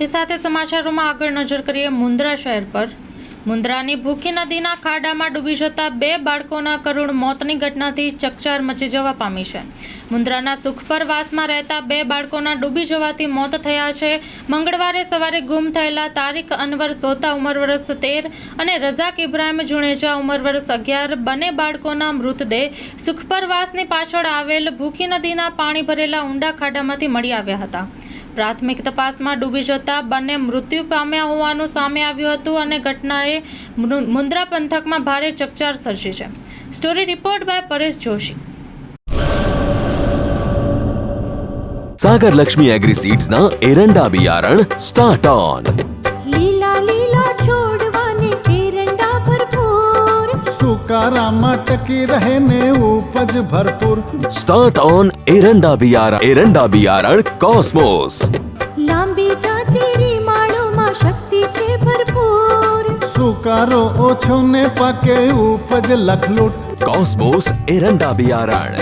તે સાથે સમાચારોમાં આગળ નજર કરીએ મુન્દ્રા શહેર પર. મુન્દ્રાની ભૂખી નદીના ખાડામાં ડૂબી જતા બે બાળકોના કરુણ મોતની ઘટનાથી ચકચાર મચી જવા પામી છે. મુન્દ્રાના સુખપર વાસમાં રહેતા બે બાળકોના ડૂબી જવાથી મોત થયા છે. મંગળવારે સવારે ગુમ થયેલા તારીખ અનવર સોતા ઉંમર વર્ષ તેર અને રઝાક ઇબ્રાહિમ જુણેજા ઉંમર વર્ષ અગિયાર બંને બાળકોના મૃતદેહ સુખપરવાસની પાછળ આવેલ ભૂખી નદીના પાણી ભરેલા ઊંડા ખાડામાંથી મળી આવ્યા હતા. પ્રાથમિક તપાસમાં ડૂબી જતા બંને મૃત્યુ પામ્યા હોવાનું સામે આવ્યું હતું અને ઘટનાએ મુન્દ્રા પંથકમાં ભારે ચકચાર સર્જી છે. Story report by Paresh Joshi. Sagar Lakshmi agri સીડ્સના એરંડા બિયારણ સ્ટાર્ટ ઓન. લીલા લીલા છોડ पोकारा मटकी रहने उपज भरपूर। स्टार्ट ऑन एरंडा बियारण एरंडा बियारण कॉस्मोस लांबीच्या चिरी शक्ति चे भरपूर। सुकारो ओछो ने पके उपज लखलूट। कॉस्मोस एरंडा बियारण